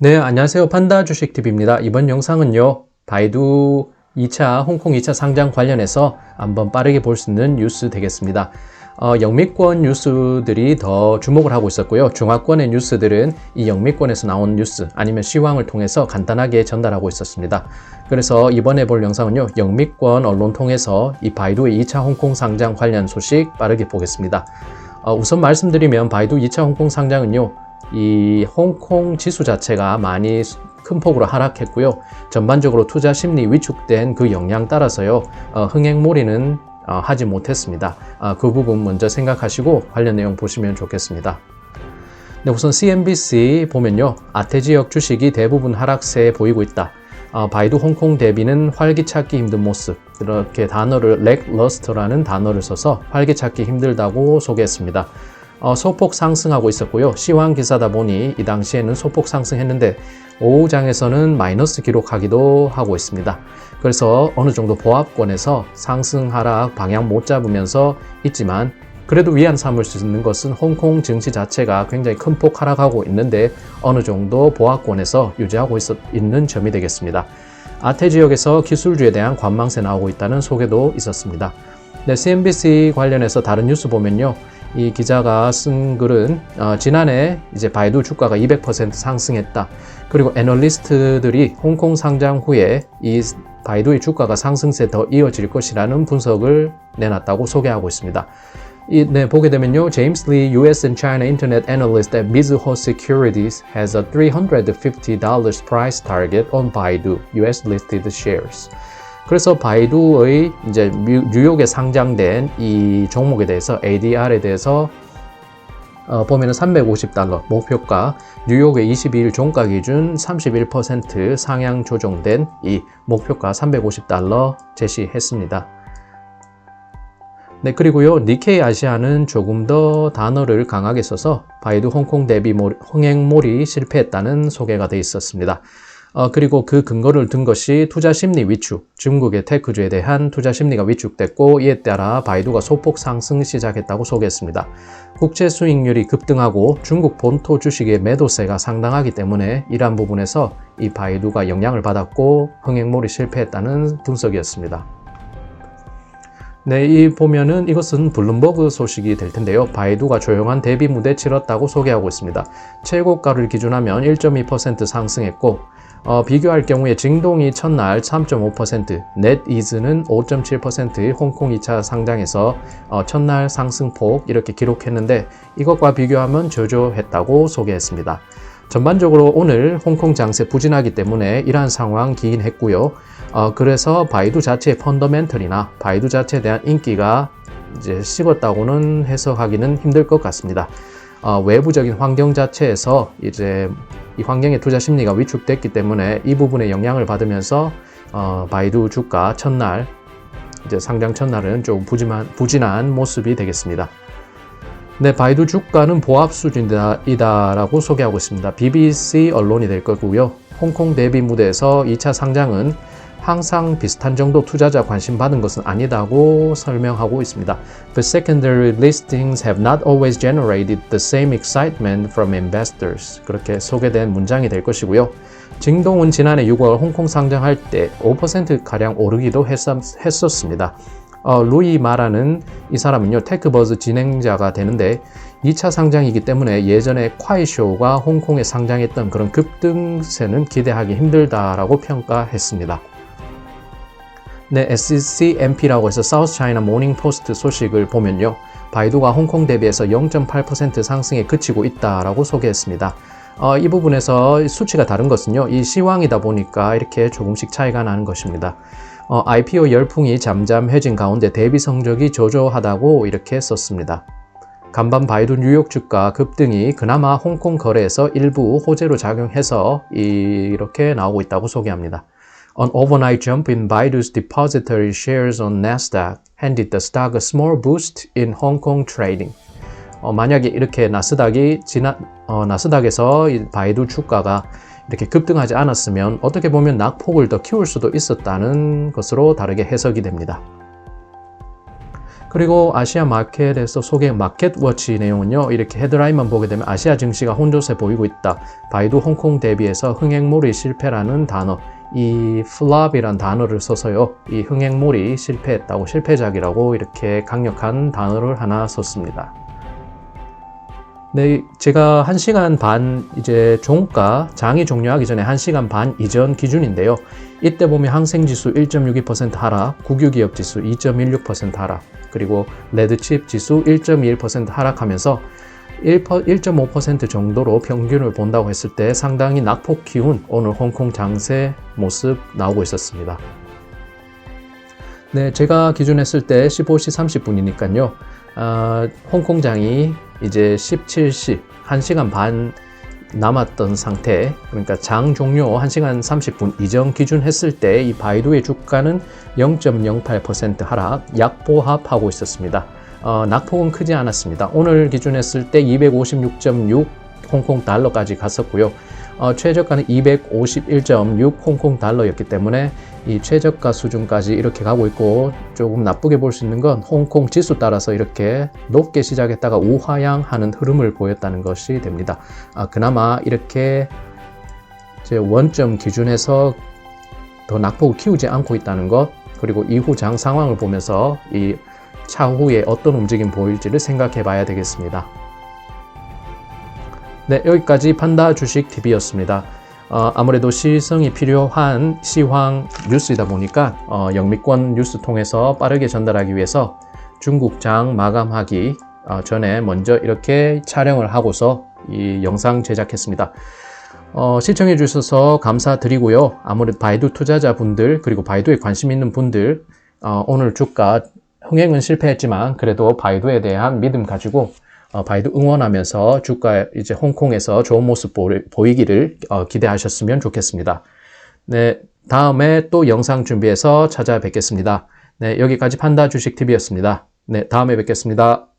네, 안녕하세요. 판다 주식TV입니다. 이번 영상은요, 바이두 2차, 홍콩 2차 상장 관련해서 한번 빠르게 볼 수 있는 뉴스 되겠습니다. 어, 영미권 뉴스들이 더 주목을 하고 있었고요. 중화권의 뉴스들은 이 영미권에서 나온 뉴스 아니면 시황을 통해서 간단하게 전달하고 있었습니다. 그래서 이번에 볼 영상은요, 영미권 언론 통해서 이 바이두의 2차 홍콩 상장 관련 소식 빠르게 보겠습니다. 어, 우선 말씀드리면 바이두 2차 홍콩 상장은요, 이 홍콩 지수 자체가 많이 큰 폭으로 하락했고요. 전반적으로 투자 심리 위축된 그 영향 따라서요. 어, 흥행몰이는 어, 하지 못했습니다. 어, 그 부분 먼저 생각하시고 관련 내용 보시면 좋겠습니다. 네, 우선 CNBC 보면요. 아태 지역 주식이 대부분 하락세 보이고 있다. 어, 바이두 홍콩 대비는 활기찾기 힘든 모습. 이렇게 단어를 렉러스터라는 단어를 써서 활기찾기 힘들다고 소개했습니다. 어, 소폭 상승하고 있었고요. 시황 기사다 보니 이 당시에는 소폭 상승했는데 오후장에서는 마이너스 기록하기도 하고 있습니다. 그래서 어느 정도 보합권에서 상승 하락 방향 못 잡으면서 있지만 그래도 위안 삼을 수 있는 것은 홍콩 증시 자체가 굉장히 큰 폭 하락하고 있는데 어느 정도 보합권에서 유지하고 있, 있는 점이 되겠습니다. 아태 지역에서 기술주에 대한 관망세 나오고 있다는 소개도 있었습니다. 네, CNBC 관련해서 다른 뉴스 보면요. 이 기자가 쓴 글은 어, 지난해 이제 바이두 주가가 200% 상승했다. 그리고 애널리스트들이 홍콩 상장 후에 이 바이두의 주가가 상승세 더 이어질 것이라는 분석을 내놨다고 소개하고 있습니다. 이, 네, 보게 되면요. 제임스 리 US and China Internet Analyst at Mizuho Securities has a $350 price target on Baidu US listed shares. 그래서 바이두의 이제 뉴욕에 상장된 이 종목에 대해서 ADR에 대해서 어, 보면은 350달러 목표가 뉴욕의 22일 종가 기준 31% 상향 조정된 이 목표가 350달러 제시했습니다. 네, 그리고요, 니케이 아시아는 조금 더 단어를 강하게 써서 바이두 홍콩 대비 흥행몰이 실패했다는 소개가 돼 있었습니다. 어, 그리고 그 근거를 든 것이 투자 심리 위축, 중국의 테크주에 대한 투자 심리가 위축됐고 이에 따라 바이두가 소폭 상승 시작했다고 소개했습니다. 국채 수익률이 급등하고 중국 본토 주식의 매도세가 상당하기 때문에 이러한 부분에서 이 바이두가 영향을 받았고 흥행몰이 실패했다는 분석이었습니다. 네, 이 보면은 이것은 블룸버그 소식이 될 텐데요. 바이두가 조용한 데뷔 무대 치렀다고 소개하고 있습니다. 최고가를 기준하면 1.2% 상승했고 어, 비교할 경우에 증동이 첫날 3.5%, 넷이즈는 5.7% 홍콩 2차 상장에서 어, 첫날 상승폭 이렇게 기록했는데 이것과 비교하면 저조했다고 소개했습니다. 전반적으로 오늘 홍콩 장세 부진하기 때문에 이러한 상황 기인했고요. 어, 그래서 바이두 자체의 펀더멘털이나 바이두 자체에 대한 인기가 이제 식었다고는 해석하기는 힘들 것 같습니다. 어, 외부적인 환경 자체에서 이제 이 환경의 투자 심리가 위축됐기 때문에 이 부분에 영향을 받으면서 어, 바이두 주가 첫날 이제 상장 첫날은 좀 부진한, 부진한 모습이 되겠습니다. 네, 바이두 주가는 보합 수준이다라고 소개하고 있습니다. BBC 언론이 될 거고요. 홍콩 대비 무대에서 2차 상장은 항상 비슷한 정도 투자자 관심 받은 것은 아니다고 설명하고 있습니다. The secondary listings have not always generated the same excitement from investors. 그렇게 소개된 문장이 될 것이고요. 증동은 지난해 6월 홍콩 상장할 때 5%가량 오르기도 했었습니다. 어, 루이 마라는 이 사람은요, 테크버즈 진행자가 되는데 2차 상장이기 때문에 예전에 콰이쇼가 홍콩에 상장했던 그런 급등세는 기대하기 힘들다라고 평가했습니다. 네, SCMP라고 해서 사우스 차이나 모닝 포스트 소식을 보면요. 바이두가 홍콩 대비해서 0.8% 상승에 그치고 있다라고 소개했습니다. 어, 이 부분에서 수치가 다른 것은요. 이 시황이다 보니까 이렇게 조금씩 차이가 나는 것입니다. 어, IPO 열풍이 잠잠해진 가운데 대비 성적이 저조하다고 이렇게 썼습니다. 간밤 바이두 뉴욕 주가 급등이 그나마 홍콩 거래에서 일부 호재로 작용해서 이렇게 나오고 있다고 소개합니다. An overnight jump in Baidu's depository shares on Nasdaq handed the stock a small boost in Hong Kong trading. 어, 만약에 이렇게 나스닥이 지난 어, 나스닥에서 바이두 주가가 이렇게 급등하지 않았으면 어떻게 보면 낙폭을 더 키울 수도 있었다는 것으로 다르게 해석이 됩니다. 그리고 아시아 마켓에서 소개 마켓 워치 내용은요. 이렇게 헤드라인만 보게 되면 아시아 증시가 혼조세 보이고 있다. 바이두 홍콩 대비해서 흥행몰이 실패라는 단어, 이 플랍이란 단어를 써서요. 이 흥행몰이 실패했다고 실패작이라고 이렇게 강력한 단어를 하나 썼습니다. 네, 제가 1시간 반 이제 종가 장이 종료하기 전에 1시간 반 이전 기준인데요. 이때 보면 항생지수 1.62% 하락, 국유기업 지수 2.16% 하락, 그리고 레드칩 지수 1.21% 하락하면서 1.5% 정도로 평균을 본다고 했을 때 상당히 낙폭 기운 오늘 홍콩 장세 모습 나오고 있었습니다. 네, 제가 기준했을 때 15시 30분이니까요. 아, 홍콩장이 이제 17시 1시간 반 남았던 상태 그러니까 장 종료 1시간 30분 이전 기준 했을 때 이 바이두의 주가는 0.08% 하락 약보합하고 있었습니다. 어, 낙폭은 크지 않았습니다. 오늘 기준했을 때 256.6 홍콩 달러까지 갔었고요. 어, 최저가는 251.6 홍콩 달러였기 때문에 이 최저가 수준까지 이렇게 가고 있고 조금 나쁘게 볼 수 있는 건 홍콩 지수 따라서 이렇게 높게 시작했다가 우하향하는 흐름을 보였다는 것이 됩니다. 아, 그나마 이렇게 제 원점 기준에서 더 낙폭을 키우지 않고 있다는 것 그리고 이후 장 상황을 보면서 이 차후에 어떤 움직임 보일지를 생각해 봐야 되겠습니다. 네, 여기까지 판다 주식 TV였습니다. 어, 아무래도 시성이 필요한 시황 뉴스이다 보니까 어, 영미권 뉴스 통해서 빠르게 전달하기 위해서 중국장 마감하기 어, 전에 먼저 이렇게 촬영을 하고서 이 영상 제작했습니다. 어, 시청해 주셔서 감사드리고요. 아무래도 바이두 투자자분들 그리고 바이두에 관심 있는 분들 어, 오늘 주가 흥행은 실패했지만 그래도 바이두에 대한 믿음 가지고 어, 바이두 응원하면서 주가 이제 홍콩에서 좋은 모습 보이기를 어, 기대하셨으면 좋겠습니다. 네, 다음에 또 영상 준비해서 찾아뵙겠습니다. 네, 여기까지 판다 주식 TV였습니다. 네, 다음에 뵙겠습니다.